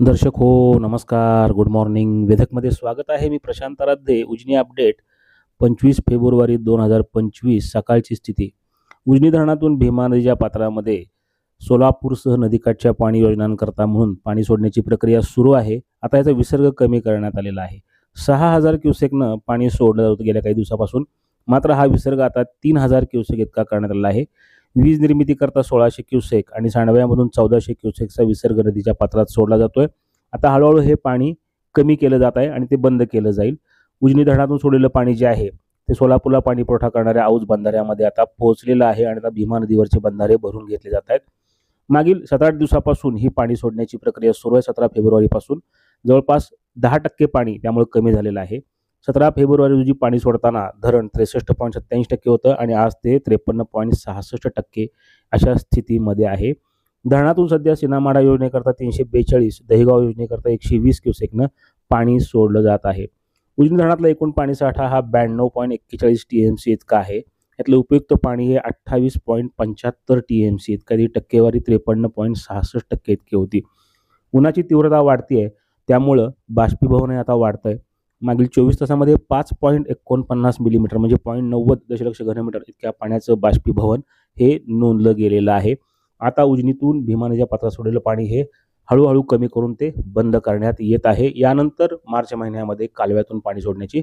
दर्शक हो नमस्कार. गुड मॉर्निंग वेधकमध्ये स्वागत आहे मी प्रशांत आराध्ये उजनी अपडेट पंचवीस फेब्रुवारी दोन हजार पंचवीस सकाळची स्थिती. उजनी धरणातून भीमा नदीच्या पात्रामध्ये सोलापूरसह नदीकाठच्या पाणी योजनांकरता म्हणून पाणी सोडण्याची प्रक्रिया सुरू आहे. आता याचा विसर्ग कमी करण्यात आलेला आहे. सहा हजार क्युसेकनं पाणी सोडलं जात गेल्या काही दिवसापासून. मात्र हा विसर्ग आता तीन हजार क्युसेक इतका करण्यात आलेला आहे. वीज निर्मितीकरता सोळाशे क्युसेक आणि सांडव्यामधून चौदाशे क्युसेकचा विसर्ग नदीच्या पात्रात सोडला जातोय. आता हळूहळू हे पाणी कमी केलं जात आहे आणि ते बंद केलं जाईल. उजनी धरणातून सोडलेलं पाणी जे आहे ते सोलापूरला पाणी पुरवठा करणाऱ्या औज बंधाऱ्यामध्ये आता पोहोचलेलं आहे आणि आता भीमा नदीवरचे बंधारे भरून घेतले जात आहेत. मागील सात आठ दिवसापासून ही पाणी सोडण्याची प्रक्रिया सुरू आहे. सतरा फेब्रुवारीपासून जवळपास दहा टक्के पाणी त्यामुळे कमी झालेलं आहे. सतरा फेब्रुवारी रोजी पाणी सोडताना धरण त्रेसष्ट पॉईंट सत्त्याऐंशी टक्के होतं आणि आज ते त्रेपन्न पॉईंट सहासष्ट टक्के अशा स्थितीमध्ये आहे. धरणातून सध्या सिनामाडा योजनेकरता तीनशे बेचाळीस दहिगाव योजनेकरता एकशे वीस क्युसेकनं पाणी सोडलं जात आहे. उजनी धरणातला एकूण पाणीसाठा हा ब्याण्णव पॉईंट एक्केचाळीस टी एम सी इतका आहे. यातलं उपयुक्त पाणी हे अठ्ठावीस पॉईंट पंच्याहत्तर टी एम सी इतका ती टक्केवारी त्रेपन्न पॉईंट सहासष्ट टक्के इतकी होती. उन्हाची तीव्रता वाढती आहे त्यामुळं बाष्पीभवनही आता वाढतं आहे मागील चोवीस तासामध्ये पाच पॉईंट एकोणपन्नास मिलीमीटर म्हणजे पॉईंट नव्वद दशलक्ष घनमीटर इतक्या पाण्याचं बाष्पीभवन हे नोंदलं गेलेलं आहे. आता उजनीतून भीमानेच्या पात्रात सोडलेलं पाणी हे हळूहळू कमी करून ते बंद करण्यात येत आहे. यानंतर मार्च महिन्यामध्ये कालव्यातून पाणी सोडण्याची